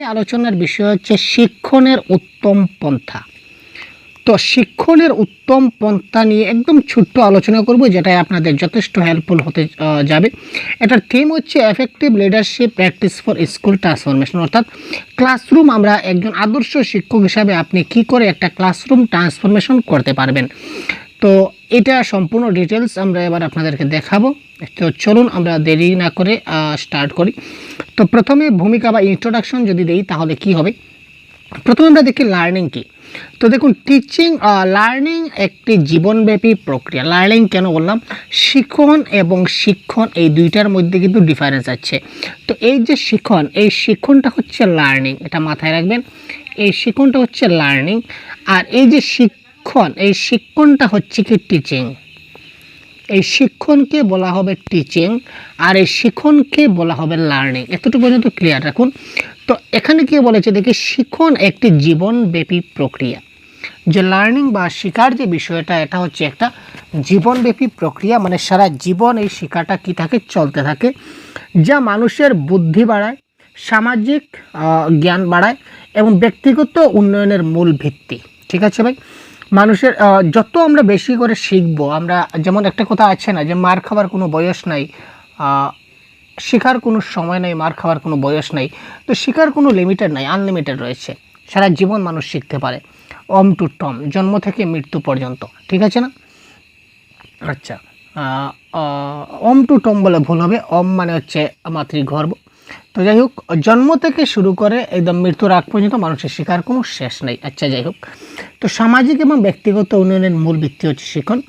আলোচনার বিষয় হচ্ছে শিক্ষণের উত্তম পন্থা। তো শিক্ষণের উত্তম পন্থা নিয়ে একদম ছোট্ট আলোচনা করব যেটা আপনাদের যথেষ্ট হেল্পফুল হতে যাবে। এটার থিম হচ্ছে effective leadership practice for school transformation অর্থাৎ ক্লাসরুম আমরা একজন আদর্শ শিক্ষক হিসাবে আপনি কি করে একটা ক্লাসরুম ট্রান্সফরমেশন করতে পারবেন? তো এটা সম্পূর্ণ ডিটেলস আমরা এবার আপনাদেরকে দেখাবো। তো চলুন আমরা দেরি না করে স্টার্ট করি। তো প্রথমে ভূমিকা বা ইন্ট্রোডাকশন যদি দেই, তাহলে কি হবে? প্রথমে আমরা দেখি লার্নিং কি। তো দেখুন টিচিং লার্নিং একটি জীবনব্যাপী প্রক্রিয়া। লার্নিং কেন বললাম? শিখন এবং শিক্ষণ এই দুইটার মধ্যে কিন্তু ডিফারেন্স আছে। তো এই যে শিখন এই শিক্ষণটা হচ্ছে লার্নিং এটা মাথায় রাখবেন। এই শিক্ষণটা হচ্ছে লার্নিং আর এই যে শিক্ষণ এই শিক্ষণটা হচ্ছে কি টিচিং এই শিক্ষণকে বলা হবে টিচিং আর এই শিক্ষণকে বলা হবে লার্নিং এতটুকু পর্যন্ত ক্লিয়ার রাখুন। তো এখানে কি বলেছে, দেখি, শিক্ষণ একটি জীবনব্যাপী প্রক্রিয়া। যে লার্নিং বা শিকার যে বিষয়টা, এটা হচ্ছে একটা জীবনব্যাপী প্রক্রিয়া মানে সারা জীবন এই শেখাটা কী থাকে, চলতে থাকে। যা মানুষের বুদ্ধি বাড়ায়, সামাজিক জ্ঞান বাড়ায় এবং ব্যক্তিগত উন্নয়নের মূল ভিত্তি। ঠিক আছে ভাই? মানুষের যত আমরা বেশি করে শিখব, আমরা, যেমন একটা কথা আছে না, যে মার খাবার কোনো বয়স নাই শেখার কোনো সময় নাই, মার খাওয়ার কোনো বয়স নাই, তো শেখার কোনো লিমিটেড নাই, আনলিমিটেড রয়েছে। সারা জীবন মানুষ শিখতে পারে অম টু টম, জন্ম থেকে মৃত্যু পর্যন্ত, ঠিক আছে না? আচ্ছা অম টু টম বলে ভুল হবে অম মানে হচ্ছে মাতৃগর্ভ তো যাই হোক, জন্ম থেকে শুরু করে একদম মৃত্যুর আগ পর্যন্ত মানুষের শেখার কোনো শেষ নেই। আচ্ছা যাই হোক। তো সামাজিক এবং ব্যক্তিগত উন্নয়নের মূল ভিত্তি হচ্ছে শিখন।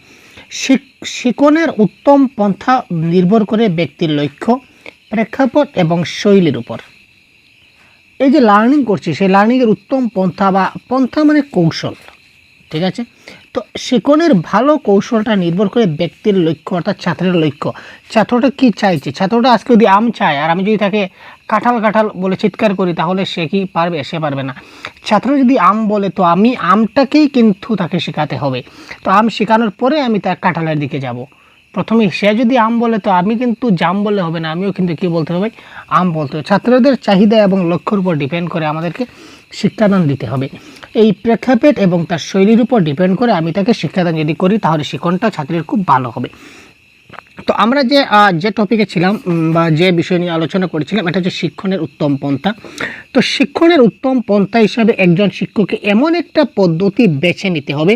শিক- শিকনের উত্তম পন্থা নির্ভর করে ব্যক্তির লক্ষ্য, প্রেক্ষাপট এবং শৈলীর উপর। এই যে লার্নিং করছি, সেই লার্নিংয়ের উত্তম পন্থা বা পন্থা মানে কৌশল, ঠিক আছে? তো শিকনের ভালো কৌশলটা নির্ভর করে ব্যক্তির লক্ষ্য, অর্থাৎ ছাত্রের লক্ষ্য। ছাত্রটা কি চাইছে? ছাত্রটা আজকে যদি আম চায়, আর আমি যদি তাকে কাঁঠাল কাঁঠাল বলে চিৎকার করি, তাহলে সে কি পারবে? সে পারবে না। ছাত্র যদি আম বলে, তো আমি আমটাকেই কিন্তু তাকে শেখাতে হবে। তো আম শেখানোর পরে আমি তার কাঁঠালের দিকে যাব। প্রথমে সে যদি আম বলে, তো আমি কিন্তু জাম বললে হবে না, আমিও কিন্তু কি বলতে হবে? আম বলতে হবে। ছাত্রদের চাহিদা এবং লক্ষ্যর উপর ডিপেন্ড করে আমাদেরকে শিক্ষাদান দিতে হবে। এই প্রেক্ষাপট এবং তার শৈলীর উপর ডিপেন্ড করে আমি তাকে শিক্ষাদান যদি করি, তাহলে শিক্ষণটা ছাত্রের খুব ভালো হবে। তো আমরা যে যে টপিকে ছিলাম বা যে বিষয় নিয়ে আলোচনা করেছিলাম, এটা হচ্ছে শিক্ষণের উত্তম পন্থা। তো শিক্ষণের উত্তম পন্থা হিসাবে একজন শিক্ষককে এমন একটা পদ্ধতি বেছে নিতে হবে,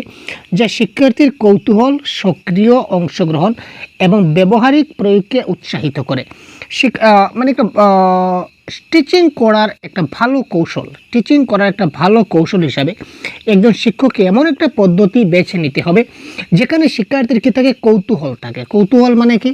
যা শিক্ষার্থীর কৌতূহল, সক্রিয় অংশগ্রহণ এবং ব্যবহারিক প্রয়োগকে উৎসাহিত করে। মানে একটা টিচিং করার একটা ভালো কৌশল টিচিং করার একটা ভালো কৌশল হিসাবে একজন শিক্ষককে এমন একটা পদ্ধতি বেছে নিতে হবে যেখানে শিক্ষার্থীর কি থাকে? কৌতূহল থাকে। কৌতূহল মানে কি?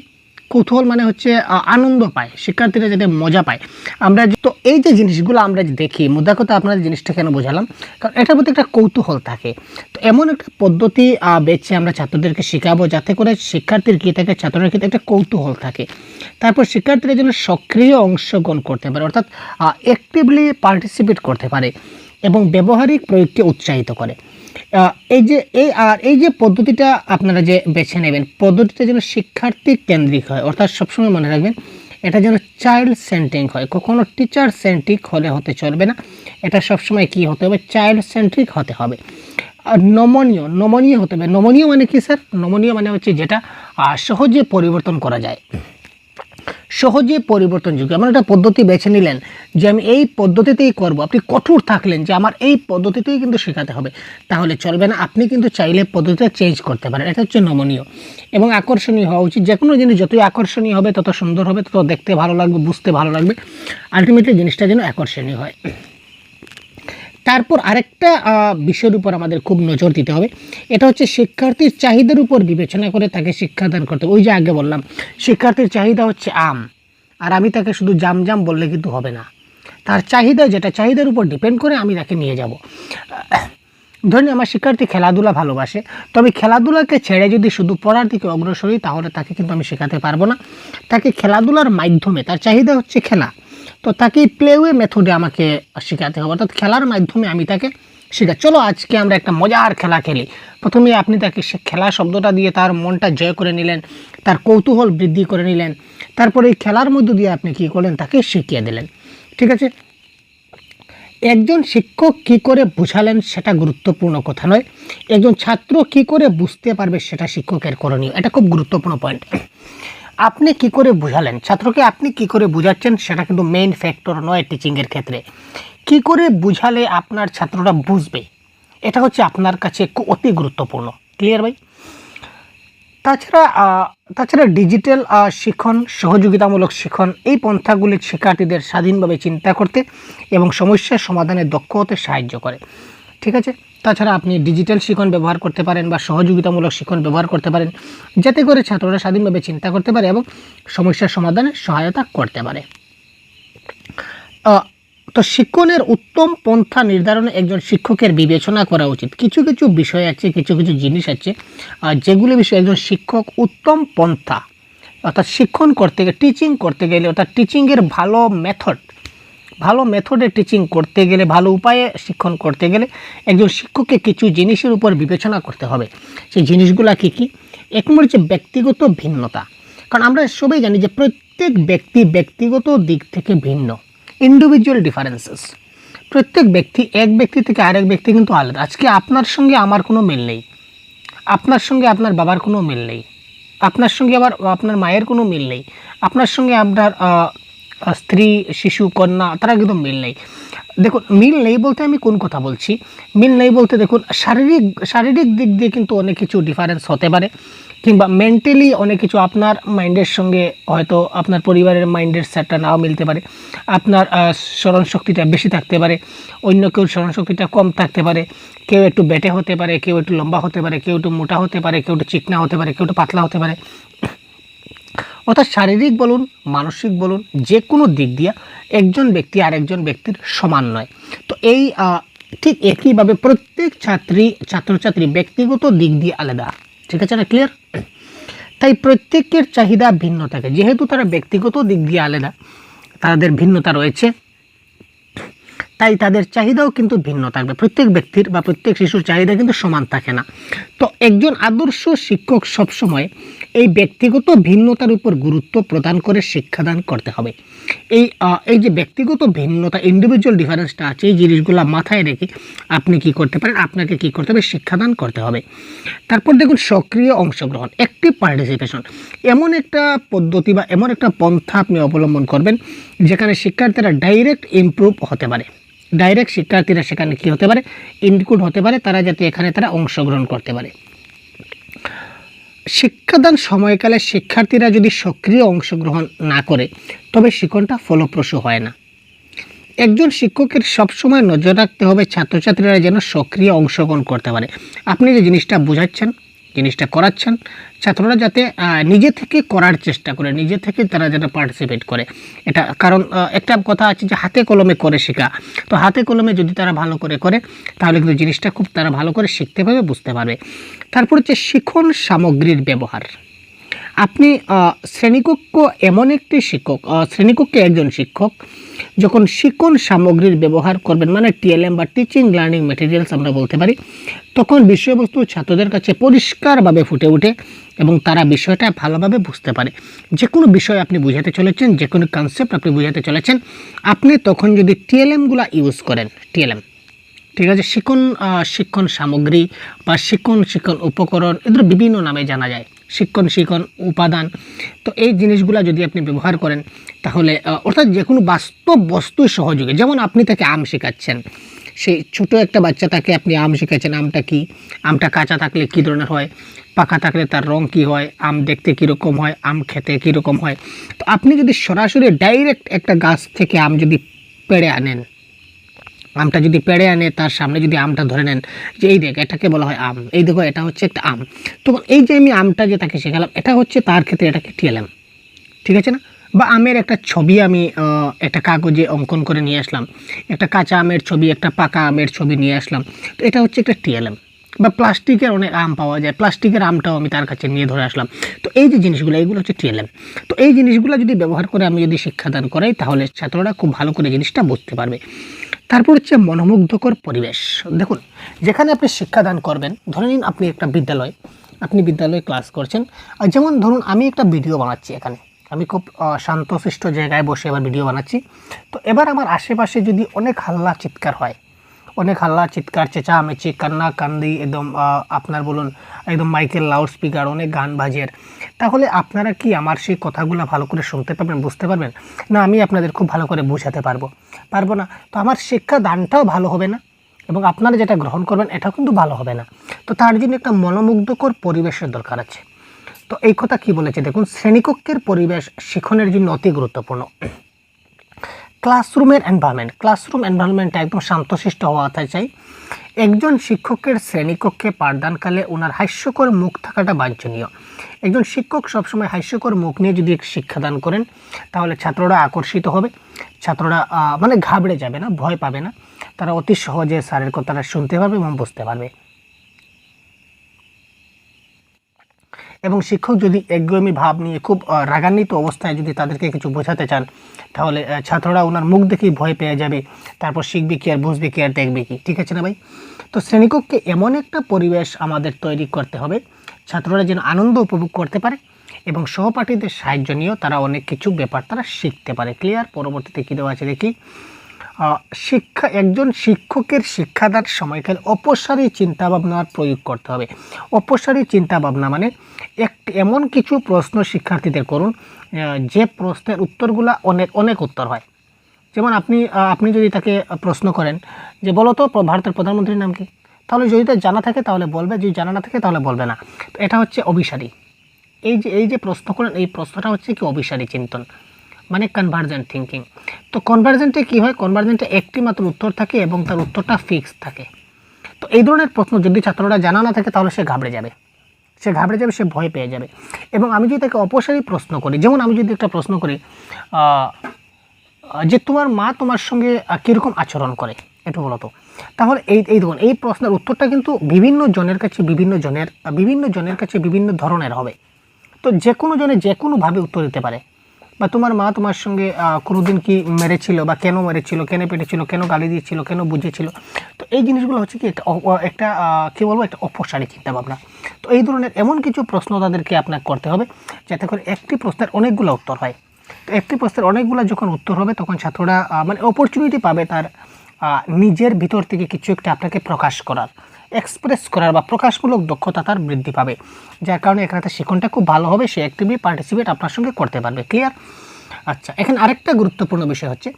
কৌতূহল মানে হচ্ছে আনন্দ পায়, শিক্ষার্থীরা যাতে মজা পায়। আমরা তো এই যে জিনিসগুলো আমরা দেখি মুদ্রা কথা আপনাদের জিনিসটা কেন বোঝালাম? কারণ এটার প্রতি একটা কৌতূহল থাকে। তো এমন একটা পদ্ধতি বেছে আমরা ছাত্রদেরকে শেখাবো, যাতে করে শিক্ষার্থীর কী থাকে ছাত্রের ক্ষেত্রে একটা কৌতূহল থাকে। তারপর শিক্ষার্থীরা যেন সক্রিয় অংশগ্রহণ করতে পারে, অর্থাৎ অ্যাক্টিভলি পার্টিসিপেট করতে পারে এবং ব্যবহারিক প্রয়োগকে উৎসাহিত করে। এই যে, এই, আর এই যে পদ্ধতিটা আপনারা যে বেছে নেবেন, পদ্ধতিটা যেন শিক্ষার্থী কেন্দ্রিক হয়, অর্থাৎ সবসময় মনে রাখবেন, এটা যেন চাইল্ড সেন্ট্রিক হয়। কখনো টিচার সেন্ট্রিক হলে হতে চলবে না, এটা সবসময় কি হতে হবে? চাইল্ড সেন্ট্রিক হতে হবে। আর নমনীয় নমনীয় হতে হবে। নমনীয় মানে কি, স্যার? নমনীয় মানে হচ্ছে যেটা সহজে পরিবর্তন করা যায়। সহজে পরিবর্তনযোগ্য। এমন একটা পদ্ধতি বেছে নিলেন যে আমি এই পদ্ধতিতেই করব। আপনি কঠোর থাকলেন যে আমার এই পদ্ধতিতেই কিন্তু শেখাতে হবে। তাহলে চলবে না। আপনি কিন্তু চাইলে পদ্ধতিটা চেঞ্জ করতে পারেন। এটা হচ্ছে নমনীয়। এবং আকর্ষণীয় হওয়া উচিত। যে কোনো জিনিস যতই আকর্ষণীয় হবে, তত সুন্দর হবে, তত দেখতে ভালো লাগবে, বুঝতে ভালো লাগবে। আলটিমেটলি জিনিসটা যেন আকর্ষণীয় হয়। তারপর আরেকটা বিষয়ের উপর আমাদের খুব নজর দিতে হবে। এটা হচ্ছে শিক্ষার্থীর চাহিদার উপর বিবেচনা করে তাকে শিক্ষাদান করতে ওই যে আগে বললাম, শিক্ষার্থীর চাহিদা হচ্ছে আম। আর আমি তাকে শুধু জাম জাম বললে কিন্তু হবে না। তার চাহিদা যেটা, চাহিদার উপর ডিপেন্ড করে আমি তাকে নিয়ে যাব। ধরুন আমার শিক্ষার্থী খেলাধুলা ভালোবাসে, তবে খেলাধুলাকে ছেড়ে যদি শুধু পড়ার দিকে অগ্রসর হই, তাহলে তাকে কিন্তু আমি শেখাতে পারব না। তাকে খেলাধুলার মাধ্যমে, তার চাহিদা হচ্ছে খেলা। তো তাকে প্লেওয়ে মেথডে আমাকে শেখাতে হবে। অর্থাৎ খেলার মাধ্যমে আমি তাকে শেখা চলো আজকে আমরা একটা মজার খেলা খেলি। প্রথমে আপনি তাকে সে খেলা শব্দটা দিয়ে তার মনটা জয় করে নিলেন, তার কৌতূহল বৃদ্ধি করে নিলেন, তারপরে এই খেলার মধ্য দিয়ে আপনি কী করলেন? তাকে শিখিয়ে দিলেন। ঠিক আছে? একজন শিক্ষক কি করে বুঝালেন সেটা গুরুত্বপূর্ণ কথা নয়। একজন ছাত্র কি করে বুঝতে পারবে সেটা শিক্ষকের করণীয়। এটা খুব গুরুত্বপূর্ণ পয়েন্ট আপনি কি করে বুঝালেন? ছাত্রকে আপনি কি করে বুঝাচ্ছেন সেটা কিন্তু মেইন ফ্যাক্টর নয় টিচিংয়ের ক্ষেত্রে। কি করে বুঝালে আপনার ছাত্ররা বুঝবে? এটা হচ্ছে আপনার কাছে অতি গুরুত্বপূর্ণ। ক্লিয়ার ভাই? তাছাড়া তাছাড়া ডিজিটাল শিখন সহযোগিতামূলক শিখন এই পন্থাগুলি শিক্ষার্থীদের স্বাধীনভাবে চিন্তা করতে এবং সমস্যার সমাধানে দক্ষ হতে সাহায্য করে। ঠিক আছে? তাছাড়া আপনি ডিজিটাল শিখন ব্যবহার করতে পারেন বা সহযোগিতামূলক শিখন ব্যবহার করতে পারেন, যাতে করে ছাত্ররা স্বাধীনভাবে চিন্তা করতে পারে এবং সমস্যার সমাধানে সহায়তা করতে পারে। তো শিক্ষণের উত্তম পন্থা নির্ধারণে একজন শিক্ষকের বিবেচনা করা উচিত। কিছু কিছু বিষয় আছে, কিছু কিছু জিনিস আছে যেগুলো বিষয়ে একজন শিক্ষক উত্তম পন্থা। অর্থাৎ শিক্ষণ করতে গেলে টিচিং করতে গেলে অর্থাৎ টিচিংয়ের ভালো মেথড ভালো মেথডে টিচিং করতে গেলে, ভালো উপায়ে শিক্ষণ করতে গেলে একজন শিক্ষককে কিছু জিনিসের উপর বিবেচনা করতে হবে। সেই জিনিসগুলো কী কী? এক নম্বর হচ্ছে ব্যক্তিগত ভিন্নতা। কারণ আমরা সবাই জানি যে প্রত্যেক ব্যক্তি ব্যক্তিগত দিক থেকে ভিন্ন ইন্ডিভিজুয়াল ডিফারেন্সেস প্রত্যেক ব্যক্তি এক ব্যক্তি থেকে আরেক ব্যক্তি কিন্তু আলাদা। আজকে আপনার সঙ্গে আমার কোনো মিল নেই, আপনার সঙ্গে আপনার বাবার কোনো মিল নেই, আপনার সঙ্গে আবার আপনার মায়ের কোনো মিল নেই, আপনার সঙ্গে আপনার স্ত্রী, শিশু, কন্যা, তারা কিন্তু মিল নেই। দেখুন, মিল নেই বলতে আমি কোন কথা বলছি? মিল নেই বলতে দেখুন, শারীরিক শারীরিক দিক দিয়ে কিন্তু অনেক কিছু ডিফারেন্স হতে পারে। কিংবা মেন্টালি অনেক কিছু আপনার মাইন্ডের সঙ্গে হয়তো আপনার পরিবারের মাইন্ডের সেটটা নাও মিলতে পারে। আপনার স্মরণ শক্তিটা বেশি থাকতে পারে। অন্য কেউ স্মরণ শক্তিটা কম থাকতে পারে। কেউ একটু বেটে হতে পারে, কেউ একটু লম্বা হতে পারে, কেউ একটু মোটা হতে পারে, কেউ একটু চিকনা হতে পারে, কেউ একটু পাতলা হতে পারে। অর্থাৎ শারীরিক বলুন, মানসিক বলুন, যে কোনো দিক দিয়ে একজন ব্যক্তি আরেকজন ব্যক্তির সমান নয়। তো এই ঠিক একইভাবে প্রত্যেক ছাত্রী, ছাত্রছাত্রী ব্যক্তিগত দিক দিয়ে আলাদা। ঠিক আছে না ক্লিয়ার তাই প্রত্যেকের চাহিদা ভিন্ন থাকে। যেহেতু তারা ব্যক্তিগত দিক দিয়ে আলাদা, তাদের ভিন্নতা রয়েছে। তাই তাদের চাহিদাও কিন্তু ভিন্ন থাকবে। প্রত্যেক ব্যক্তির বা প্রত্যেক শিশুর চাহিদা কিন্তু সমান থাকে না। তো একজন আদর্শ শিক্ষক সবসময় এই ব্যক্তিগত ভিন্নতার উপর গুরুত্ব প্রদান করে শিক্ষাদান করতে হবে। এই এই যে ব্যক্তিগত ভিন্নতা ইন্ডিভিজুয়াল ডিফারেন্সটা আছে, এই জিনিসগুলো মাথায় রেখে আপনি কি করতে পারেন, আপনাকে কি করতে হবে, শিক্ষাদান করতে হবে। তারপর দেখুন, সক্রিয় অংশগ্রহণ অ্যাক্টিভ পার্টিসিপেশন এমন একটা পদ্ধতি বা এমন একটা পন্থা আপনি অবলম্বন করবেন, যেখানে শিক্ষার্থীরা ডাইরেক্ট ইমপ্রুভ হতে পারে। ডাইরেক্ট শিক্ষার্থীরা সেখানে কি হতে পারে? ইনক্লুড হতে পারে, তারা যাতে এখানে তারা অংশগ্রহণ করতে পারে। শিক্ষাদান সময়কালে শিক্ষার্থীরা যদি সক্রিয় অংশগ্রহণ না করে, তবে শিক্ষণটা ফলপ্রসূ হয় না। একজন শিক্ষকের সবসময় নজর রাখতে হবে ছাত্রছাত্রীরা যেন সক্রিয় অংশগ্রহণ করতে পারে। আপনি যে জিনিসটা বোঝাচ্ছেন, জিনিসটা করাচ্ছেন ছাত্ররা যাতে নিজে থেকে করার চেষ্টা করে, নিজে থেকে তারা যেন পার্টিসিপেট করে। এটা কারণ একটা কথা আছে যে হাতে কলমে করে শেখা। তো হাতে কলমে যদি তারা ভালো করে করে, তাহলে কিন্তু জিনিসটা খুব তারা ভালো করে শিখতে পারবে, বুঝতে পারবে। তারপর হচ্ছে শিখন সামগ্রীর ব্যবহার। আপনি শ্রেণীকক্ষ এমন একটি শিক্ষক শ্রেণীকক্ষে একজন শিক্ষক, যখন শিক্ষণ সামগ্রীর ব্যবহার করবেন মানে টিএলএম বা টিচিং লার্নিং ম্যাটেরিয়ালস আমরা বলতে পারি, তখন বিষয়বস্তু ছাত্রদের কাছে পরিষ্কারভাবে ফুটে ওঠে এবং তারা বিষয়টা ভালোভাবে বুঝতে পারে। যে কোনো বিষয় আপনি বুঝাতে চলেছেন যে কোনো কনসেপ্ট আপনি বুঝাতে চলেছেন, আপনি তখন যদি টিএলএমগুলো ইউজ করেন, টিএলএম, ঠিক আছে শিক্ষণ শিক্ষণ সামগ্রী বা শিক্ষণ শিক্ষণ উপকরণ এদের বিভিন্ন নামে জানা যায়। শিক্ষণ শিক্ষণ, উপাদান। তো এই জিনিসগুলো যদি আপনি ব্যবহার করেন, তাহলে অর্থাৎ যে কোনো বাস্তব বস্তু সহযোগে, যেমন আপনি তাকে আম শেখাচ্ছেন, সেই ছোট একটা বাচ্চা তাকে আপনি আম শেখাচ্ছেন, আমটা কি? আমটা কাঁচা থাকলে কী ধরনের হয়? পাকা থাকলে তার রং কি হয়? আম দেখতে কীরকম হয়? আম খেতে কীরকম হয়? তো আপনি যদি সরাসরি ডাইরেক্ট একটা গাছ থেকে আম যদি পেড়ে আনেন আমটা যদি পেড়ে আনে, তার সামনে যদি আমটা ধরে নেন যে এই দেখ, এটাকে বলা হয় আম। এই দেখো, এটা হচ্ছে একটা আম। তখন এই যে আমি আমটা যে তাকে শেখালাম, এটা হচ্ছে তার ক্ষেত্রে এটাকে টিয়ালাম ঠিক আছে না? বা আমের একটা ছবি আমি একটা কাগজে অঙ্কন করে নিয়ে আসলাম। একটা কাঁচা আমের ছবি, একটা পাকা আমের ছবি নিয়ে আসলাম। তো এটা হচ্ছে একটা টিয়ালাম বা প্লাস্টিকের অনেক আম পাওয়া যায়, প্লাস্টিকের আমটাও আমি তার কাছে নিয়ে ধরে আসলাম। তো এই যে জিনিসগুলো, এইগুলো হচ্ছে টিএলএম তো এই জিনিসগুলো যদি ব্যবহার করে আমি যদি শিক্ষাদান করাই, তাহলে ছাত্ররা খুব ভালো করে জিনিসটা বুঝতে পারবে। তারপর হচ্ছে মনোমুগ্ধকর পরিবেশ। দেখুন, যেখানে আপনি শিক্ষাদান করবেন, ধরে নিন আপনি একটা বিদ্যালয়, আপনি বিদ্যালয়ে ক্লাস করছেন, আর যেমন ধরুন আমি একটা ভিডিও বানাচ্ছি এখানে। আমি খুব শান্তশিষ্ট জায়গায় বসে এবার ভিডিও বানাচ্ছি। তো এবার আমার আশেপাশে যদি অনেক হাল্লা চিৎকার হয় অনেক হাল্লা চিৎকার চেঁচা চেঁচামেচি কান্না কান্দি একদম আপনার বলুন একদম মাইকেল লাউড স্পিকার অনেক গান বাজের তাহলে আপনারা কি আমার সেই কথাগুলো ভালো করে শুনতে পারবেন বুঝতে পারবেন না আমি আপনাদের খুব ভালো করে বোঝাতে পারব পারব না তো আমার শিক্ষা দানটাও ভালো হবে না এবং আপনারা যেটা গ্রহণ করবেন এটাও কিন্তু ভালো হবে না তো তার জন্য একটা মনোমুগ্ধকর পরিবেশের দরকার আছে তো এই কথা কি বলেছে দেখুন শ্রেণীকক্ষের পরিবেশ শিক্ষণের জন্য অতি গুরুত্বপূর্ণ ক্লাসরুমের এনভায়রনমেন্ট ক্লাসরুম এনভায়রনমেন্টটা একদম শান্তশিষ্ট হওয়াতে চাই। একজন শিক্ষকের শ্রেণীকক্ষে পাঠদানকালে ওনার হাস্যকর মুখ থাকাটা বাঞ্ছনীয়। একজন শিক্ষক সবসময় হাস্যকর মুখ নিয়ে যদি শিক্ষাদান করেন, তাহলে ছাত্ররা আকর্ষিত হবে। ছাত্ররা মানে ঘাবড়ে যাবে না, ভয় পাবে না। তারা অতি সহজে স্যারের কথাটা শুনতে পারবে এবং বুঝতে পারবে। এবং শিক্ষক যদি একগুয়েমি ভাব নিয়ে খুব রাগান্বিত অবস্থায় যদি তাদেরকে কিছু বোঝাতে চান, তাহলে ছাত্ররা ওনার মুখ দেখেই ভয় পেয়ে যাবে। তারপর শিখবে কি আর বুঝবে কি আর দেখবে কি? ঠিক আছে না ভাই? তো শ্রেণীকক্ষে এমন একটা পরিবেশ আমাদের তৈরি করতে হবে, ছাত্ররা যেন আনন্দ উপভোগ করতে পারে এবং সহপাঠীদের সাহায্য নিয়েও তারা অনেক কিছু ব্যাপার তারা শিখতে পারে। ক্লিয়ার পরবর্তীতে কী দেওয়া আছে দেখি। শিক্ষা, একজন শিক্ষকের শিক্ষাদার সময়কালে অপসারী চিন্তাভাবনার প্রয়োগ করতে হবে। অপসারী চিন্তাভাবনা মানে এক এমন কিছু প্রশ্ন শিক্ষার্থীদের করুন যে প্রশ্নের উত্তরগুলা অনেক অনেক উত্তর হয়। যেমন আপনি আপনি যদি তাকে প্রশ্ন করেন যে, বলো তো ভারতের প্রধানমন্ত্রীর নাম কি? তাহলে যদি তার জানা থাকে, তাহলে বলবে। যদি জানা না থাকে, তাহলে বলবে না। এটা হচ্ছে অভিসারী। এই যে এই যে প্রশ্ন করেন, এই প্রশ্নটা হচ্ছে কি অভিসারী চিন্তন। মানে কনভার্জেন্ট থিঙ্কিং তো কনভার্জেন্টে কী হয়? কনভার্জেন্টে একটি মাত্র উত্তর থাকে এবং তার উত্তরটা ফিক্স থাকে। তো এই ধরনের প্রশ্ন যদি ছাত্ররা জানা না থাকে, তাহলে সে ঘাবড়ে যাবে। সে ঘাবড়ে যাবে, সে ভয় পেয়ে যাবে। এবং আমি যদি তাকে অপসারী প্রশ্ন করি, যেমন আমি যদি একটা প্রশ্ন করি যে তোমার মা তোমার সঙ্গে কীরকম আচরণ করে? একটু বলো তো। তাহলে এই এই দেখুন, এই প্রশ্নের উত্তরটা কিন্তু বিভিন্ন জনের কাছে বিভিন্ন জনের বিভিন্ন জনের কাছে বিভিন্ন ধরনের হবে। তো যে কোনো জনে যে কোনোভাবে উত্তর দিতে পারে। বা তোমার মা তোমার সঙ্গে কোনোদিন কি মেরেছিল বা কেন মেরেছিল, কেন পেটেছিল, কেন গালি দিয়েছিল, কেন বুঝেছিল? তো এই জিনিসগুলো হচ্ছে কি, একটা একটা কী বলব, একটা অপসারী চিন্তাভাবনা। তো এই ধরনের এমন কিছু প্রশ্ন তাদেরকে আপনাকে করতে হবে, যাতে করে একটি প্রশ্নের অনেকগুলো উত্তর হয়। তো একটি প্রশ্নের অনেকগুলো যখন উত্তর হবে, তখন ছাত্ররা মানে অপরচুনিটি পাবে তার নিজের ভিতর থেকে কিছু একটা আপনাকে প্রকাশ করার। এক্সপ্রেস করার বা প্রকাশমূলক দক্ষতা তার বৃদ্ধি পাবে। যার কারণে এখানে তার শিক্ষণটা খুব ভালো হবে, সে অ্যাক্টিভলি পার্টিসিপেট আপনার সঙ্গে করতে পারবে। ক্লিয়ার আচ্ছা এখানে আরেকটা গুরুত্বপূর্ণ বিষয় হচ্ছে,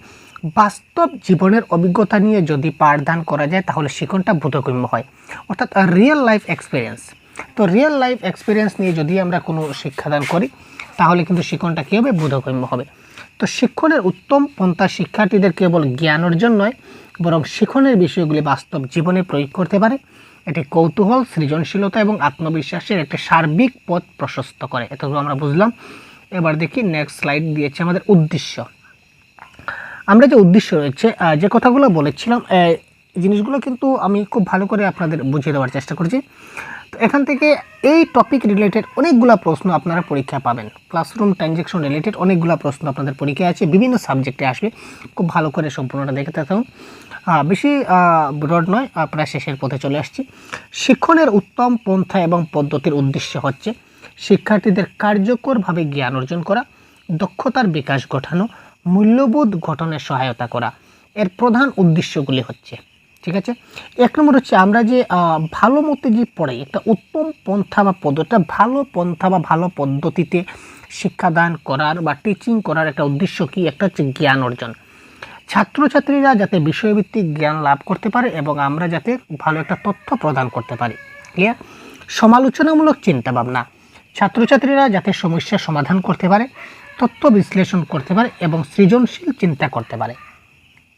বাস্তব জীবনের অভিজ্ঞতা নিয়ে যদি পাঠদান করা যায়, তাহলে শিক্ষণটা বোধগম্য হয়। অর্থাৎ রিয়েল লাইফ এক্সপিরিয়েন্স তো রিয়েল লাইফ এক্সপিরিয়েন্স নিয়ে যদি আমরা কোনো শিক্ষাদান করি, তাহলে কিন্তু শিক্ষণটা কী হবে? বোধগম্য হবে। তো শিক্ষণের উত্তম পন্থা শিক্ষার্থীদের কেবল জ্ঞান অর্জন নয় বরং শিক্ষণের বিষয়গুলি বাস্তব জীবনে প্রয়োগ করতে পারে। এটি কৌতূহল, সৃজনশীলতা এবং আত্মবিশ্বাসের একটি সার্বিক পথ প্রশস্ত করে। এতগুলো আমরা বুঝলাম। এবার দেখি নেক্সট স্লাইড দিয়েছে আমাদের উদ্দেশ্য। আমরা যে উদ্দেশ্য রয়েছে যে কথাগুলো বলেছিলাম জিনিসগুলো কিন্তু আমি খুব ভালো করে আপনাদের বুঝিয়ে দেওয়ার চেষ্টা করছি। তো এখান থেকে এই টপিক রিলেটেড অনেকগুলো প্রশ্ন আপনারা পরীক্ষা পাবেন। ক্লাসরুম ট্রানজ্যাকশন রিলেটেড অনেকগুলো প্রশ্ন আপনাদের পরীক্ষায় আছে, বিভিন্ন সাবজেক্টে আসবে। খুব ভালো করে সম্পূর্ণটা দেখে থাকুন। বেশি ব্রড নয় প্রায় শেষের পথে চলে আসছি। শিক্ষণের উত্তম পন্থা এবং পদ্ধতির উদ্দেশ্য হচ্ছে শিক্ষার্থীদের কার্যকরভাবে জ্ঞান অর্জন করা, দক্ষতার বিকাশ ঘটানো, মূল্যবোধ গঠনে সহায়তা করা। এর প্রধান উদ্দেশ্যগুলি হচ্ছে, ঠিক আছে? এক নম্বর হচ্ছে আমরা যে ভালো মতো যে পড়াই, একটা উত্তম পন্থা বা পদ্ধতি ভালো পন্থা বা ভালো পদ্ধতিতে শিক্ষাদান করার বা টিচিং করার একটা উদ্দেশ্য কি? একটা হচ্ছে জ্ঞান অর্জন। ছাত্রছাত্রীরা যাতে বিষয়ভিত্তিক জ্ঞান লাভ করতে পারে এবং আমরা যাতে ভালো একটা তথ্য প্রদান করতে পারি। ক্লিয়ার সমালোচনামূলক চিন্তাভাবনা। ছাত্রছাত্রীরা যাতে সমস্যার সমাধান করতে পারে, তথ্য বিশ্লেষণ করতে পারে এবং সৃজনশীল চিন্তা করতে পারে।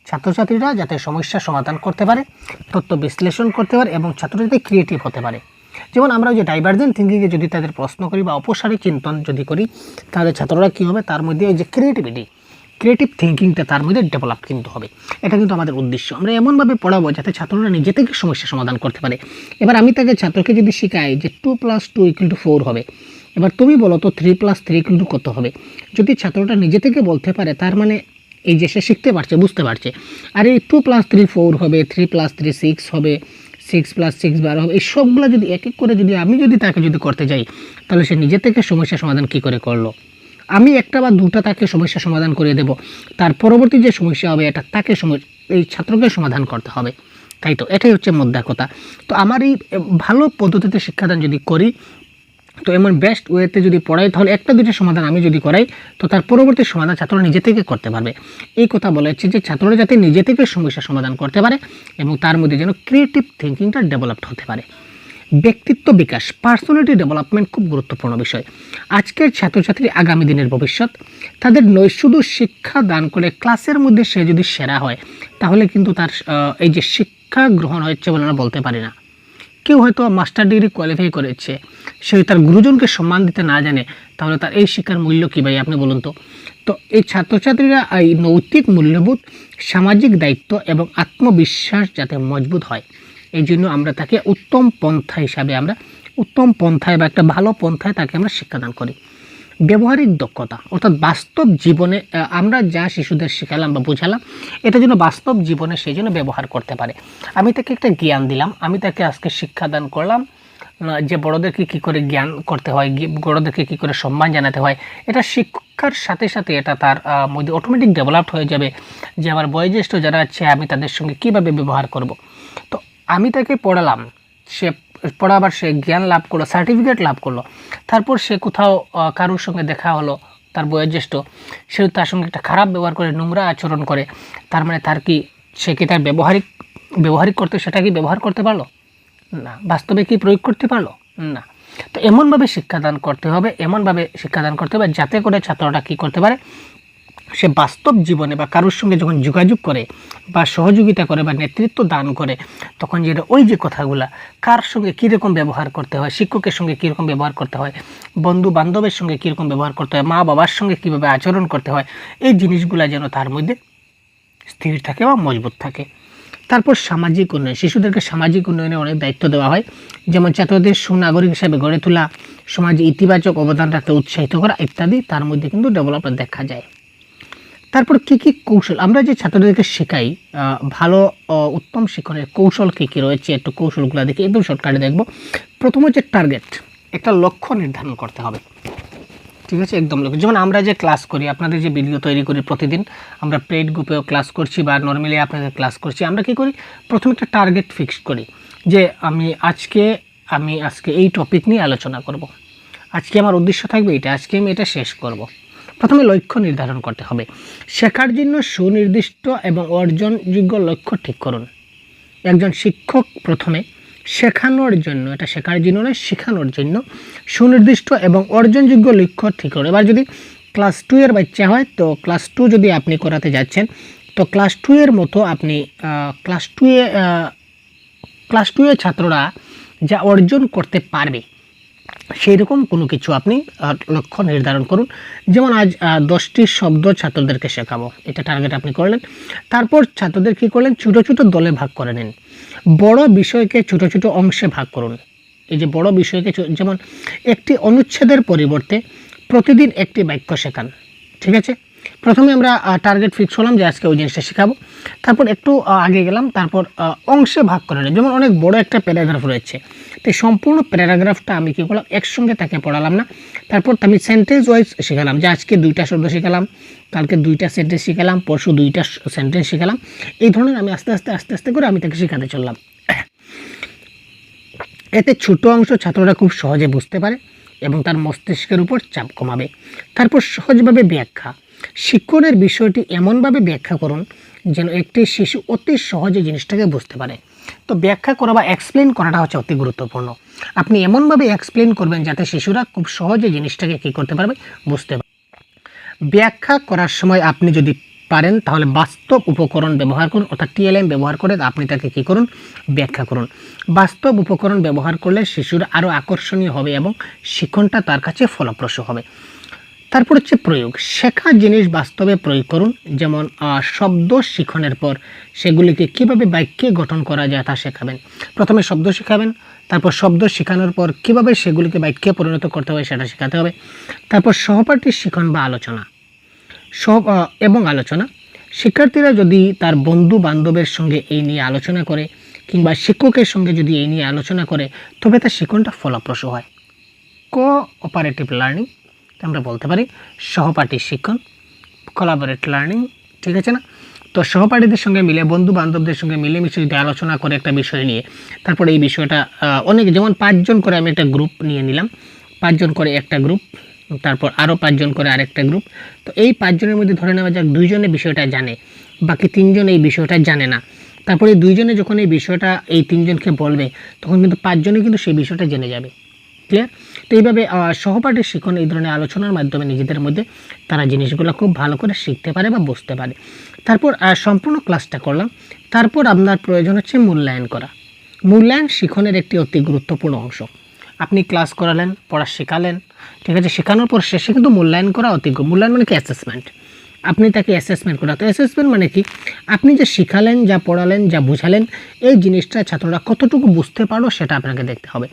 ছাত্রছাত্রীরা যাতে সমস্যার সমাধান করতে পারে, তথ্য বিশ্লেষণ করতে পারে এবং ছাত্রছাত্রী ক্রিয়েটিভ হতে পারে। যেমন আমরা যে ডাইভার্জেন্ট থিঙ্কিংয়ে যদি তাদের প্রশ্ন করি বা অপসারী চিন্তন যদি করি, তাহলে ছাত্ররা কী হবে? তার মধ্যে ওই যে ক্রিয়েটিভিটি ক্রিয়েটিভ থিঙ্কিংটা তার মধ্যে ডেভেলপ কিন্তু হবে। এটা কিন্তু আমাদের উদ্দেশ্য। আমরা এমনভাবে পড়াবো যাতে ছাত্ররা নিজে থেকে সমস্যা সমাধান করতে পারে। এবার আমি তাকে ছাত্রকে যদি শেখাই যে two plus two equal to four হবে, এবার তুমি বলো তো three plus three equal to কত হবে? যদি ছাত্রটা নিজে থেকে বলতে পারে, তার মানে এই যে সে শিখতে পারছে, বুঝতে পারছে। আর এই টু প্লাস থ্রি ফোর হবে থ্রি প্লাস থ্রি সিক্স হবে সিক্স প্লাস সিক্স বারো হবে, এই সবগুলো যদি এক এক করে যদি আমি যদি তাকে যদি করতে যাই, তাহলে সে নিজে থেকে সমস্যা সমাধান কী করে করল? আমি একটা বা দুটা তাকে সমস্যা সমাধান করে দেব। তার পরবর্তী যে সমস্যা হবে, এটা তাকে এই ছাত্রকে সমাধান করতে হবে। তাই তো? এটাই হচ্ছে মোদ্দা কথা। তো আমার এই ভালো পদ্ধতিতে শিক্ষাদান যদি করি, তো এমন বেস্ট ওয়েতে যদি পড়াই, তাহলে একটা দুটো সমাধান আমি যদি করাই, তো তার পরবর্তী সমাধান ছাত্ররা নিজে থেকে করতে পারবে। এই কথা বলা হচ্ছে যে ছাত্ররা যাতে নিজে থেকে সমস্যা সমাধান করতে পারে এবং তার মধ্যে যেন ক্রিয়েটিভ থিঙ্কিংটা ডেভেলপড হতে পারে। ব্যক্তিত্ব বিকাশ পার্সোনালিটি ডেভেলপমেন্ট খুব গুরুত্বপূর্ণ বিষয়। আজকের ছাত্রছাত্রী আগামী দিনের ভবিষ্যৎ, তাদের শুধু শিক্ষা দান করে ক্লাসের মধ্যে সে যদি সেরা হয়, তাহলে কিন্তু তার এই যে শিক্ষা গ্রহণ হচ্ছে বলে আমরা বলতে পারি না। কেউ হয়তো মাস্টার ডিগ্রি কোয়ালিফাই করেছে, সে তার গুরুজনকে সম্মান দিতে না জানে, তাহলে তার এই শিক্ষার মূল্য কী ভাই আপনি বলুন তো? তো এই ছাত্রছাত্রীরা এই নৈতিক মূল্যবোধ, সামাজিক দায়িত্ব এবং আত্মবিশ্বাস যাতে মজবুত হয়। এই জন্য আমরা তাকে উত্তম পন্থা হিসাবে আমরা উত্তম পন্থায় বা একটা ভালো পন্থায় তাকে আমরা শিক্ষাদান করি। ব্যবহারিক দক্ষতা, অর্থাৎ বাস্তব জীবনে আমরা যা শিশুদের শেখালাম বা বোঝালাম, এটা যেন বাস্তব জীবনে সেই জন্য ব্যবহার করতে পারে। আমি তাকে একটা জ্ঞান দিলাম, আমি তাকে আজকে শিক্ষাদান করলাম যে বড়োদেরকে কী করে জ্ঞান করতে হয় বড়োদেরকে কী করে সম্মান জানাতে হয়, এটা শিক্ষার সাথে সাথে এটা তার মধ্যে অটোমেটিক ডেভেলপড হয়ে যাবে যে আমার বয়োজ্যেষ্ঠ যারা আছে, আমি তাদের সঙ্গে কীভাবে ব্যবহার করব। তো আমি তাকে পড়ালাম। সে পড়াবার সে জ্ঞান লাভ করল সার্টিফিকেট লাভ করল। তারপর সে কোথাও কারোর সঙ্গে দেখা হলো, তার বয়োজ্যেষ্ঠ। সে তার সঙ্গে একটা খারাপ ব্যবহার করে, নোংরা আচরণ করে। তার মানে তার কি, সে কি তার ব্যবহারিক ব্যবহারিক করতে, সেটা কি ব্যবহার করতে পারল? না। বাস্তবে কি প্রয়োগ করতে পারল? না। তো এমনভাবে শিক্ষাদান করতে হবে, এমনভাবে শিক্ষাদান করতে হবে, যাতে করে ছাত্রটা কি করতে পারে? সে বাস্তব জীবনে বা কারোর সঙ্গে যখন যোগাযোগ করে বা সহযোগিতা করে বা নেতৃত্ব দান করে, তখন যেটা ওই যে কথাগুলা, কার সঙ্গে কীরকম ব্যবহার করতে হয়, শিক্ষকের সঙ্গে কীরকম ব্যবহার করতে হয় বন্ধু বান্ধবের সঙ্গে কীরকম ব্যবহার করতে হয় মা বাবার সঙ্গে কীভাবে আচরণ করতে হয়, এই জিনিসগুলা যেন তার মধ্যে স্থির থাকে বা মজবুত থাকে। তারপর সামাজিক উন্নয়ন, শিশুদেরকে সামাজিক উন্নয়নে অনেক দায়িত্ব দেওয়া হয়। যেমন ছাত্রদের সুনাগরিক হিসাবে গড়ে তোলা, সমাজে ইতিবাচক অবদান রাখতে উৎসাহিত করা ইত্যাদি, তার মধ্যে কিন্তু ডেভেলপমেন্ট দেখা যায়। তারপর কি কি কৌশল? আমরা যে ছাত্রদেরকে শেখাই ভালো উত্তম শিক্ষণের কৌশল কী কী রয়েছে, একটু কৌশলগুলো দেখি একদম শর্টকাটে দেখব। প্রথম হচ্ছে টার্গেট একটা লক্ষ্য নির্ধারণ করতে হবে। ঠিক আছে? একদম লক্ষ্য। যেমন আমরা যে ক্লাস করি, আপনাদের যে ভিডিও তৈরি করি প্রতিদিন, আমরা পেড গ্রুপেও ক্লাস করছি বা নর্মালি আপনাদের ক্লাস করছি, আমরা কি করি? প্রথমে একটা টার্গেট ফিক্স করি যে আমি আজকে আমি আজকে এই টপিক নিয়ে আলোচনা করব। আজকে আমার উদ্দেশ্য থাকবে এটা, আজকে আমি এটা শেষ করব। প্রথমে লক্ষ্য নির্ধারণ করতে হবে। শেখার জন্য সুনির্দিষ্ট এবং অর্জনযোগ্য লক্ষ্য ঠিক করুন। একজন শিক্ষক প্রথমে শেখানোর জন্য, এটা শেখার জন্য নয়, শেখানোর জন্য সুনির্দিষ্ট এবং অর্জনযোগ্য লক্ষ্য ঠিক করুন। এবার যদি ক্লাস টু এর বাচ্চা হয়, তো ক্লাস টু যদি আপনি করাতে যাচ্ছেন, তো ক্লাস টু এর মতো আপনি ক্লাস টু এ ক্লাস টু ছাত্ররা যা অর্জন করতে পারবে সেই রকম কোনো কিছু আপনি লক্ষ্য নির্ধারণ করুন। যেমন আজ দশটি শব্দ ছাত্রদেরকে শেখাবো। এটা টার্গেট আপনি করলেন। তারপর ছাত্রদের কি করলেন? ছোটো ছোটো দলে ভাগ করে নিন। বড় বিষয়কে ছোটো ছোটো অংশে ভাগ করুন। এই যে বড় বিষয়কে যেমন একটি অনুচ্ছেদের পরিবর্তে প্রতিদিন একটি বাক্য শেখান। ঠিক আছে? প্রথমে আমরা টার্গেট ফিক্স হলাম যে আজকে ওই জিনিসটা শেখাবো। তারপর একটু আগে গেলাম। তারপর অংশে ভাগ করে যেমন অনেক বড় একটা প্যারাগ্রাফ রয়েছে। তো এই সম্পূর্ণ প্যারাগ্রাফটা আমি কী করলাম? একসঙ্গে তাকে পড়ালাম না। তারপর আমি সেন্টেন্স ওয়াইজ শেখালাম। যে আজকে দুইটা শব্দ শেখালাম, কালকে দুইটা সেন্টেন্স শিখালাম, পরশু দুইটা সেন্টেন্স শিখালাম। এই ধরনের আমি আস্তে আস্তে আস্তে আস্তে করে আমি তাকে শেখাতে চললাম। এতে ছোট অংশ ছাত্ররা খুব সহজে বুঝতে পারে এবং তার মস্তিষ্কের উপর চাপ কমাবে। তারপর সহজভাবে ব্যাখ্যা। শিক্ষণের বিষয়টি এমনভাবে ব্যাখ্যা করুন যেন একটি শিশু অতি সহজে জিনিসটাকে বুঝতে পারে। তো ব্যাখ্যা করা বা এক্সপ্লেন করাটা হচ্ছে অতি গুরুত্বপূর্ণ। আপনি এমনভাবে এক্সপ্লেন করবেন যাতে শিশুরা খুব সহজে জিনিসটাকে কী করতে পারবে, বুঝতে পারবে। ব্যাখ্যা করার সময় আপনি যদি পারেন, তাহলে বাস্তব উপকরণ ব্যবহার করুন, অর্থাৎ টিএলএম ব্যবহার করে আপনি তাকে কী করুন, ব্যাখ্যা করুন। বাস্তব উপকরণ ব্যবহার করলে শিশুর আরও আকর্ষণীয় হবে এবং শিক্ষণটা তার কাছে ফলপ্রসূ হবে। তারপর হচ্ছে প্রয়োগ। শেখা জিনিস বাস্তবে প্রয়োগ করুন যেমন শব্দ শিখনের পর সেগুলিকে কীভাবে বাক্যে গঠন করা যায় তা শেখাবেন। প্রথমে শব্দ শেখাবেন তারপর শব্দ শেখানোর পর কীভাবে সেগুলিকে বাক্যে পরিণত করতে হবে সেটা শেখাতে হবে। তারপর সহপাঠীর শিখন বা আলোচনা। সব আহ, এবং আলোচনা। শিক্ষার্থীরা যদি তার বন্ধু বান্ধবের সঙ্গে এই নিয়ে আলোচনা করে কিংবা শিক্ষকের সঙ্গে যদি এই নিয়ে আলোচনা করে তবে তার শিক্ষণটা ফলপ্রসূ হয়। কো অপারেটিভ লার্নিং আমরা বলতে পারি সহপাঠী শিক্ষণ কোলাবোরেট লার্নিং ঠিক আছে না? তো সহপাঠীদের সঙ্গে মিলে বন্ধু বান্ধবদের সঙ্গে মিলেমিশে যদি আলোচনা করে একটা বিষয় নিয়ে, তারপরে এই বিষয়টা অনেক যেমন পাঁচজন করে আমি একটা গ্রুপ নিয়ে নিলাম, পাঁচজন করে একটা গ্রুপ তারপর আরও পাঁচজন করে আরেকটা গ্রুপ তো এই পাঁচজনের মধ্যে ধরে নেওয়া যাক, দুইজনে বিষয়টা জানে, বাকি তিনজন এই বিষয়টা জানে না। তারপরে দুইজনে যখন এই বিষয়টা, এই তিনজনকে বলবে, তখন কিন্তু পাঁচজনে কিন্তু সেই বিষয়টা জেনে যাবে ক্লিয়ার তো এইভাবে সহপাঠী শিখন এই ধরনের আলোচনার মাধ্যমে নিজেদের মধ্যে তারা জিনিসগুলো খুব ভালো করে শিখতে পারে বা বুঝতে পারে। তারপর সম্পূর্ণ ক্লাসটা করলাম। তারপর আপনার প্রয়োজন হচ্ছে মূল্যায়ন করা। মূল্যায়ন শিখনের একটি অতি গুরুত্বপূর্ণ অংশ। আপনি ক্লাস করালেন, পড়া শেখালেন, ঠিক আছে, শেখানোর পর শেষে কিন্তু মূল্যায়ন করা অতি মূল্যায়ন মানে কি? অ্যাসেসমেন্ট আপনি তাকে অ্যাসেসমেন্ট করা। তো অ্যাসেসমেন্ট মানে কি? আপনি যে শিখালেন, যা পড়ালেন, যা বুঝালেন, এই জিনিসটা ছাত্ররা কতটুকু বুঝতে পারো সেটা আপনাকে দেখতে হবে।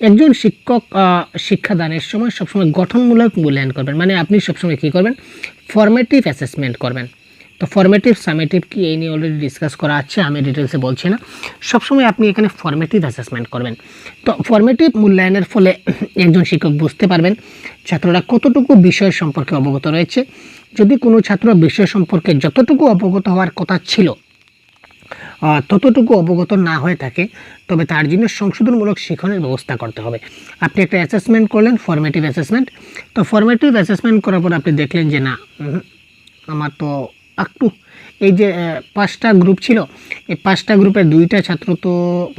একজন শিক্ষক শিক্ষাদানের সময় সবসময় গঠনমূলক মূল্যায়ন করবেন। মানে আপনি সবসময় কী করবেন? ফর্মেটিভ অ্যাসেসমেন্ট করবেন। তো ফর্মেটিভ সামেটিভ কি এই নিয়ে অলরেডি ডিসকাস করা আছে, আমি ডিটেলসে বলছি না। সবসময় আপনি এখানে ফর্মেটিভ অ্যাসেসমেন্ট করবেন। তো ফর্মেটিভ মূল্যায়নের ফলে একজন শিক্ষক বুঝতে পারবেন ছাত্ররা কতটুকু বিষয় সম্পর্কে অবগত রয়েছে। যদি কোনো ছাত্র বিষয় সম্পর্কে যতটুকু অবগত হওয়ার কথা ছিল ততটুকু অবগত না হয়ে থাকে, তবে তার জন্য সংশোধনমূলক শিক্ষণের ব্যবস্থা করতে হবে। আপনি একটা অ্যাসেসমেন্ট করলেন ফর্মেটিভ অ্যাসেসমেন্ট তো ফর্মেটিভ অ্যাসেসমেন্ট করার পর আপনি দেখলেন যে না আমার তো একটু এই যে পাঁচটা গ্রুপ ছিল, এই পাঁচটা গ্রুপের দুইটা ছাত্র তো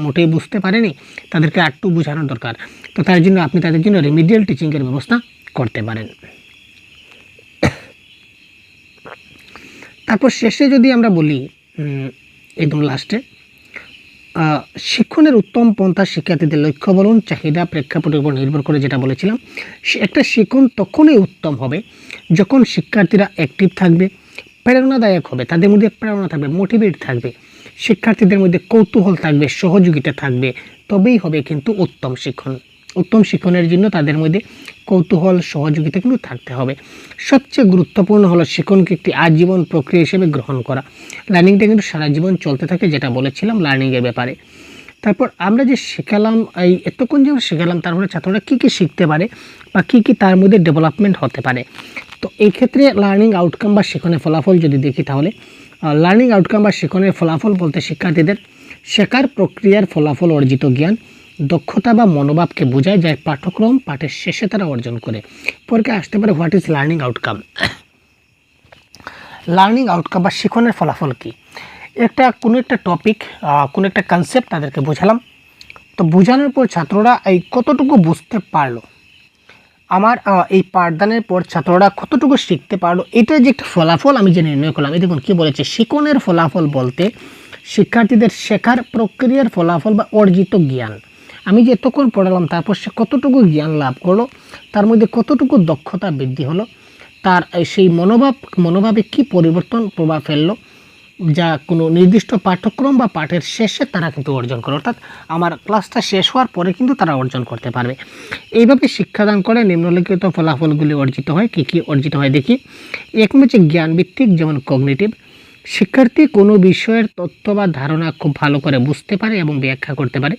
মোটেই বুঝতে পারেনি, তাদেরকে আটটু বোঝানোর দরকার। তো তার জন্য আপনি তাদের জন্য রেমিডিয়াল টিচিংয়ের ব্যবস্থা করতে পারেন। তারপর শেষে যদি আমরা বলি একদম লাস্টে শিক্ষণের উত্তম পন্থা শিক্ষার্থীদের লক্ষ্য বলুন, চাহিদা, প্রেক্ষাপটের উপর নির্ভর করে যেটা বলেছিলাম একটা শিক্ষণ তখনই উত্তম হবে যখন শিক্ষার্থীরা অ্যাক্টিভ থাকবে, প্রেরণাদায়ক হবে, তাদের মধ্যে প্রেরণা থাকবে মোটিভেট থাকবে, শিক্ষার্থীদের মধ্যে কৌতূহল থাকবে, সহযোগিতা থাকবে, তবেই হবে কিন্তু উত্তম শিক্ষণ। উত্তম শিক্ষণের জন্য তাদের মধ্যে কৌতূহল, সহযোগিতা কিন্তু থাকতে হবে। সবচেয়ে গুরুত্বপূর্ণ হলো শিক্ষণকে একটি আজীবন প্রক্রিয়া হিসেবে গ্রহণ করা। লার্নিংটা কিন্তু সারা জীবন চলতে থাকে, যেটা বলেছিলাম লার্নিংয়ের ব্যাপারে। তারপর আমরা যে শেখালাম, এই এতক্ষণ যে আমরা শেখালাম, তারপরে ছাত্ররা কী কী শিখতে পারে বা কী কী তার মধ্যে ডেভেলপমেন্ট হতে পারে। তো এই ক্ষেত্রে লার্নিং আউটকাম বা শিখনের ফলাফল যদি দেখি তাহলে লার্নিং আউটকাম বা শিখনের ফলাফল বলতে শিক্ষার্থীদের শেখার প্রক্রিয়ার ফলাফল, অর্জিত জ্ঞান দক্ষতা বা মনোভাবকে বোঝায় যায় পাঠ্যক্রম পাঠের শেষে তারা অর্জন করে। পরীক্ষায় আসতে পারে what is learning outcome learning outcome বা শিখনের ফলাফল কী? একটা, কোনো একটা টপিক কোনো একটা কনসেপ্ট তাদেরকে বোঝালাম। তো বোঝানোর পর ছাত্ররা এই কতটুকু বুঝতে পারল? আমার এই পাঠদানের পর ছাত্ররা কতটুকু শিখতে পারল? এটা যে একটা ফলাফল আমি যে নির্ণয় করলাম এই দেখুন কী বলেছে শিকনের ফলাফল বলতে শিক্ষার্থীদের শেখার প্রক্রিয়ার ফলাফল বা অর্জিত জ্ঞান। আমি যে এতক্ষণ পড়ালাম, তারপর সে কতটুকু জ্ঞান লাভ করল, তার মধ্যে কতটুকু দক্ষতা বৃদ্ধি হলো, তার সেই মনোভাব, মনোভাবে কি পরিবর্তন প্রভাব ফেলল, যা কোনো নির্দিষ্ট পাঠ্যক্রম বা পাঠের শেষে তারা কিন্তু অর্জন করে অর্থাৎ আমার ক্লাসটা শেষ হওয়ার পরে কিন্তু তারা অর্জন করতে পারবে। এইভাবে শিক্ষাদান করে নিম্নলিখিত ফলাফলগুলি অর্জিত হয়, কী কী অর্জিত হয় দেখি। এক হচ্ছে জ্ঞানভিত্তিক, যেমন কগনিটিভ শিক্ষার্থী কোনো বিষয়ের তথ্য বা ধারণা খুব ভালো করে বুঝতে পারে এবং ব্যাখ্যা করতে পারে।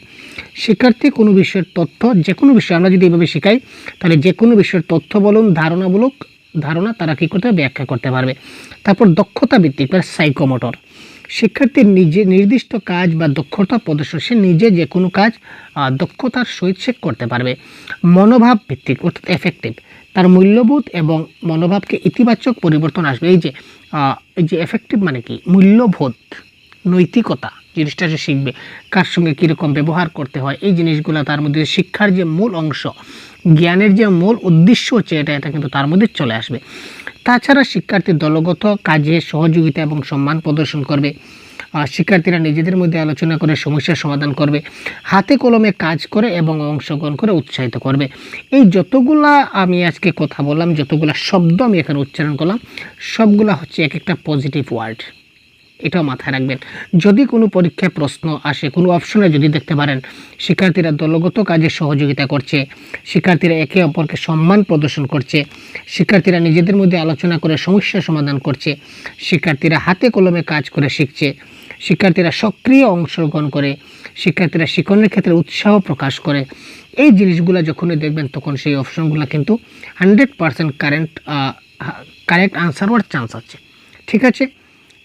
শিক্ষার্থী কোনো বিষয়ের তথ্য যে কোনো বিষয় আমরা যদি এইভাবে শেখাই, তাহলে যে কোনো বিষয়ের তথ্য বলুন, ধারণামূলক ধারণা তারা কী করতে ব্যাখ্যা করতে পারবে। তারপর দক্ষতা ভিত্তিক বা সাইকোমোটর শিক্ষার্থীর নিজে নির্দিষ্ট কাজ বা দক্ষতা প্রদর্শন, সে নিজে যে কোনো কাজ দক্ষতার সহিত সে করতে পারবে। মনোভাব ভিত্তিক অর্থাৎ এফেক্টিভ তার মূল্যবোধ এবং মনোভাবকে ইতিবাচক পরিবর্তন আসবে। এই যে এই যে এফেক্টিভ মানে কি? মূল্যবোধ, নৈতিকতা জিনিসটা সে শিখবে, কার সঙ্গে কীরকম ব্যবহার করতে হয়, এই জিনিসগুলো তার মধ্যে শিক্ষার যে মূল অংশ, জ্ঞানের যে মূল উদ্দেশ্য হচ্ছে এটা এটা কিন্তু তার মধ্যে চলে আসবে। তাছাড়া শিক্ষার্থী দলগত কাজে সহযোগিতা এবং সম্মান প্রদর্শন করবে। শিক্ষার্থীরা নিজেদের মধ্যে আলোচনা করে সমস্যার সমাধান করবে, হাতে কলমে কাজ করে এবং অংশগ্রহণ করে উৎসাহিত করবে। এই যতগুলা আমি আজকে কথা বললাম, যতগুলা শব্দ আমি এখানে উচ্চারণ করলাম, সবগুলা হচ্ছে এক একটা পজিটিভ ওয়ার্ড এটাও মাথায় রাখবেন। যদি কোনো পরীক্ষায় প্রশ্ন আসে, কোনো অপশনে যদি দেখতে পারেন, শিক্ষার্থীরা দলগত কাজে সহযোগিতা করছে, শিক্ষার্থীরা একে অপরকে সম্মান প্রদর্শন করছে, শিক্ষার্থীরা নিজেদের মধ্যে আলোচনা করে সমস্যা সমাধান করছে, শিক্ষার্থীরা হাতে কলমে কাজ করে শিখছে শিক্ষার্থীরা সক্রিয় অংশগ্রহণ করে, শিক্ষার্থীরা শিক্ষণের ক্ষেত্রে উৎসাহ প্রকাশ করে। এই জিনিসগুলো যখনই দেখবেন, তখন সেই অপশনগুলো কিন্তু hundred percent current correct answer হওয়ার চান্স আছে। ঠিক আছে?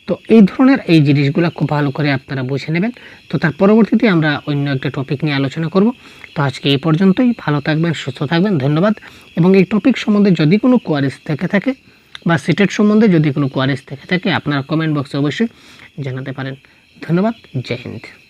তো এই ধরনের এই জিনিসগুলো খুব ভালো করে আপনারা বুঝে নেবেন। তো তার পরবর্তীতে আমরা অন্য একটা টপিক নিয়ে আলোচনা করব। তো আজকে এই পর্যন্তই। ভালো থাকবেন, সুস্থ থাকবেন। ধন্যবাদ। এবং এই টপিক সম্বন্ধে যদি কোনো কোয়ারিজ থেকে থাকে বা সিটেট সম্বন্ধে যদি কোনো কোয়ারিজ থেকে থাকে, আপনারা কমেন্ট বক্সে অবশ্যই জানাতে পারেন। ধন্যবাদ জয় হিন্দ।